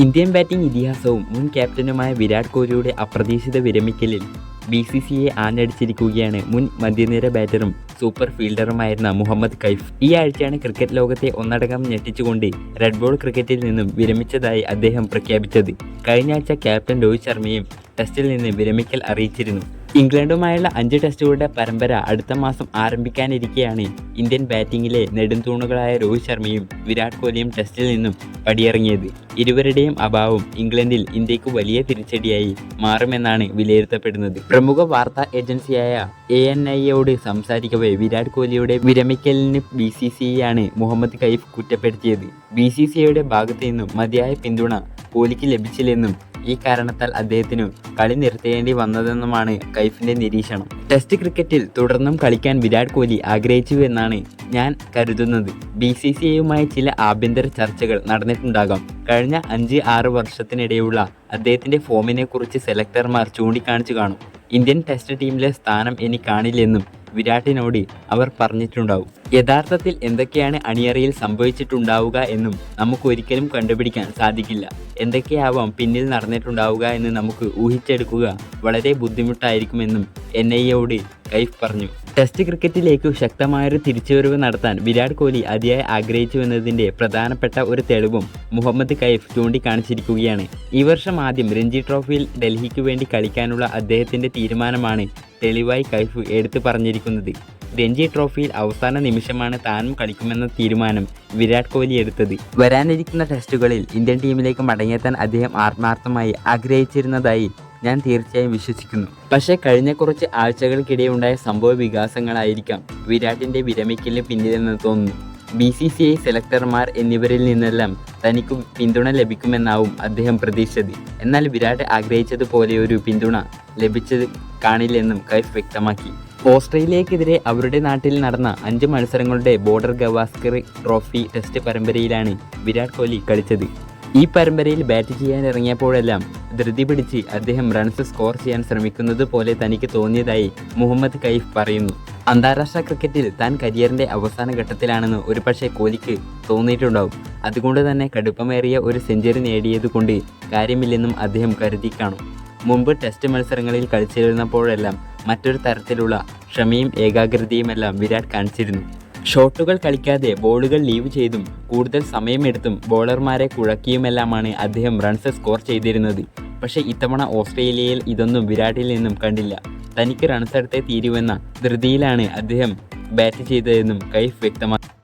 Indian batting ഇതിഹാസവും മുൻ ക്യാപ്റ്റനുമായ വിരാട് കോഹ്ലിയുടെ അപ്രതീക്ഷിത വിരമിക്കലിൽ ബി സി സി ഐ ആഞ്ഞടിച്ചിരിക്കുകയാണ് മുൻ മധ്യനിര ബാറ്ററും സൂപ്പർ ഫീൽഡറുമായിരുന്ന മുഹമ്മദ് കൈഫ്. ഈ ആഴ്ചയാണ് ക്രിക്കറ്റ് ലോകത്തെ ഒന്നടങ്കം ഞെട്ടിച്ചുകൊണ്ട് റെഡ് ബോൾ ക്രിക്കറ്റിൽ നിന്നും വിരമിച്ചതായി അദ്ദേഹം പ്രഖ്യാപിച്ചത്. കഴിഞ്ഞ ആഴ്ച ക്യാപ്റ്റൻ രോഹിത് ശർമ്മയും ടെസ്റ്റിൽ നിന്ന് വിരമിക്കൽ അറിയിച്ചിരുന്നു. ഇംഗ്ലണ്ടുമായുള്ള അഞ്ച് ടെസ്റ്റുകളുടെ പരമ്പര അടുത്ത മാസം ആരംഭിക്കാനിരിക്കെയാണ് ഇന്ത്യൻ ബാറ്റിംഗിലെ നെടുംതൂണുകളായ രോഹിത് ശർമ്മയും വിരാട് കോഹ്ലിയും ടെസ്റ്റിൽ നിന്നും പടിയിറങ്ങിയത്. ഇരുവരുടെയും അഭാവം ഇംഗ്ലണ്ടിൽ ഇന്ത്യയ്ക്ക് വലിയ തിരിച്ചടിയായി മാറുമെന്നാണ് വിലയിരുത്തപ്പെടുന്നത്. പ്രമുഖ വാർത്താ ഏജൻസിയായ എ എൻ ഐയോട് സംസാരിക്കവേ വിരാട് കോഹ്ലിയുടെ വിരമിക്കലിന് ബി സി സി ആണ് മുഹമ്മദ് കൈഫ് കുറ്റപ്പെടുത്തിയത്. ബി സി സി ഐയുടെ ഭാഗത്തു നിന്നും മതിയായ പിന്തുണ കോഹ്ലിക്ക് ലഭിച്ചില്ലെന്നും ഈ കാരണത്താൽ അദ്ദേഹത്തിനു കളി നിർത്തേണ്ടി വന്നതെന്നുമാണ് കൈഫിന്റെ നിരീക്ഷണം. ടെസ്റ്റ് ക്രിക്കറ്റിൽ തുടർന്നും കളിക്കാൻ വിരാട് കോഹ്ലി ആഗ്രഹിച്ചു എന്നാണ് ഞാൻ കരുതുന്നത്. ബി സി സി ഐയുമായി ചില ആഭ്യന്തര ചർച്ചകൾ നടന്നിട്ടുണ്ടാകാം. കഴിഞ്ഞ അഞ്ച് ആറ് വർഷത്തിനിടെയുള്ള അദ്ദേഹത്തിന്റെ ഫോമിനെ കുറിച്ച് സെലക്ടർമാർ ചൂണ്ടിക്കാണിച്ചു കാണും. ഇന്ത്യൻ ടെസ്റ്റ് ടീമിലെ സ്ഥാനം ഇനി കാണില്ലെന്നും വിരാട്ടിനോട് അവർ പറഞ്ഞിട്ടുണ്ടാവും. യഥാർത്ഥത്തിൽ എന്തൊക്കെയാണ് അണിയറയിൽ സംഭവിച്ചിട്ടുണ്ടാവുക എന്നും നമുക്ക് ഒരിക്കലും കണ്ടുപിടിക്കാൻ സാധിക്കില്ല. എന്തൊക്കെയാവാം പിന്നിൽ നടന്നിട്ടുണ്ടാവുക എന്ന് നമുക്ക് ഊഹിച്ചെടുക്കുക വളരെ ബുദ്ധിമുട്ടായിരിക്കുമെന്നും എൻ ഐ എയോട് കൈഫ് പറഞ്ഞു. ടെസ്റ്റ് ക്രിക്കറ്റിലേക്ക് ശക്തമായൊരു തിരിച്ചുവരവ് നടത്താൻ വിരാട് കോഹ്ലി അതിയായി ആഗ്രഹിച്ചുവെന്നതിന്റെ പ്രധാനപ്പെട്ട ഒരു തെളിവും മുഹമ്മദ് കൈഫ് ചൂണ്ടിക്കാണിച്ചിരിക്കുകയാണ്. ഈ വർഷം ആദ്യം രഞ്ജി ട്രോഫിയിൽ ഡൽഹിക്ക് വേണ്ടി കളിക്കാനുള്ള അദ്ദേഹത്തിന്റെ തീരുമാനമാണ് തെളിവായി കൈഫ് എടുത്തു പറഞ്ഞിരിക്കുന്നത്. രഞ്ജി ട്രോഫിയിൽ അവസാന നിമിഷമാണ് താനും കളിക്കുമെന്ന തീരുമാനം വിരാട് കോഹ്ലി എടുത്തത്. വരാനിരിക്കുന്ന ടെസ്റ്റുകളിൽ ഇന്ത്യൻ ടീമിലേക്ക് മടങ്ങിയെത്താൻ അദ്ദേഹം ആത്മാർത്ഥമായി ആഗ്രഹിച്ചിരുന്നതായി ഞാൻ തീർച്ചയായും വിശ്വസിക്കുന്നു. പക്ഷേ കഴിഞ്ഞ കുറച്ച് ആഴ്ചകൾക്കിടെ ഉണ്ടായ സംഭവ വികാസങ്ങളായിരിക്കാം വിരാടിന്റെ വിരമിക്കലിന് പിന്നിലെന്ന് തോന്നുന്നു. ബി സി സി ഐ സെലക്ടർമാർ എന്നിവരിൽ നിന്നെല്ലാം തനിക്ക് പിന്തുണ ലഭിക്കുമെന്നാവും അദ്ദേഹം പ്രതീക്ഷിച്ചത്. എന്നാൽ വിരാട് ആഗ്രഹിച്ചതുപോലെ ഒരു പിന്തുണ ലഭിച്ചത് കാണില്ലെന്നും കൈഫ് വ്യക്തമാക്കി. ഓസ്ട്രേലിയക്കെതിരെ അവരുടെ നാട്ടിൽ നടന്ന അഞ്ച് മത്സരങ്ങളുടെ ബോർഡർ ഗവാസ്കർ ട്രോഫി ടെസ്റ്റ് പരമ്പരയിലാണ് വിരാട് കോഹ്ലി കളിച്ചത്. ഈ പരമ്പരയിൽ ബാറ്റ് ചെയ്യാൻ ഇറങ്ങിയപ്പോഴെല്ലാം ധൃതി പിടിച്ച് അദ്ദേഹം റൺസ് സ്കോർ ചെയ്യാൻ ശ്രമിക്കുന്നത് പോലെ തനിക്ക് തോന്നിയതായി മുഹമ്മദ് കൈഫ് പറയുന്നു. അന്താരാഷ്ട്ര ക്രിക്കറ്റിൽ താൻ കരിയറിന്റെ അവസാന ഘട്ടത്തിലാണെന്ന് ഒരുപക്ഷെ കോലിക്ക് തോന്നിയിട്ടുണ്ടാവും. അതുകൊണ്ട് തന്നെ കടുപ്പമേറിയ ഒരു സെഞ്ചുറി നേടിയതുകൊണ്ട് കാര്യമില്ലെന്നും അദ്ദേഹം കരുതി കാണും. മുമ്പ് ടെസ്റ്റ് മത്സരങ്ങളിൽ കളിച്ചിരുന്നപ്പോഴെല്ലാം മറ്റൊരു തരത്തിലുള്ള ക്ഷമയും ഏകാഗ്രതയുമെല്ലാം വിരാട് കാണിച്ചിരുന്നു. ഷോട്ടുകൾ കളിക്കാതെ ബോളുകൾ ലീവ് ചെയ്തും കൂടുതൽ സമയമെടുത്തും ബോളർമാരെ കുഴക്കിയുമെല്ലാമാണ് അദ്ദേഹം റൺസ് സ്കോർ ചെയ്തിരുന്നത്. പക്ഷേ ഇത്തവണ ഓസ്ട്രേലിയയിൽ ഇതൊന്നും വിരാട്ടിൽ നിന്നും കണ്ടില്ല. തനിക്ക് റൺസ് എടുത്തേ തീരുവെന്ന ധൃതിയിലാണ് അദ്ദേഹം ബാറ്റ് ചെയ്തതെന്നും കൈഫ് വ്യക്തമാക്കി.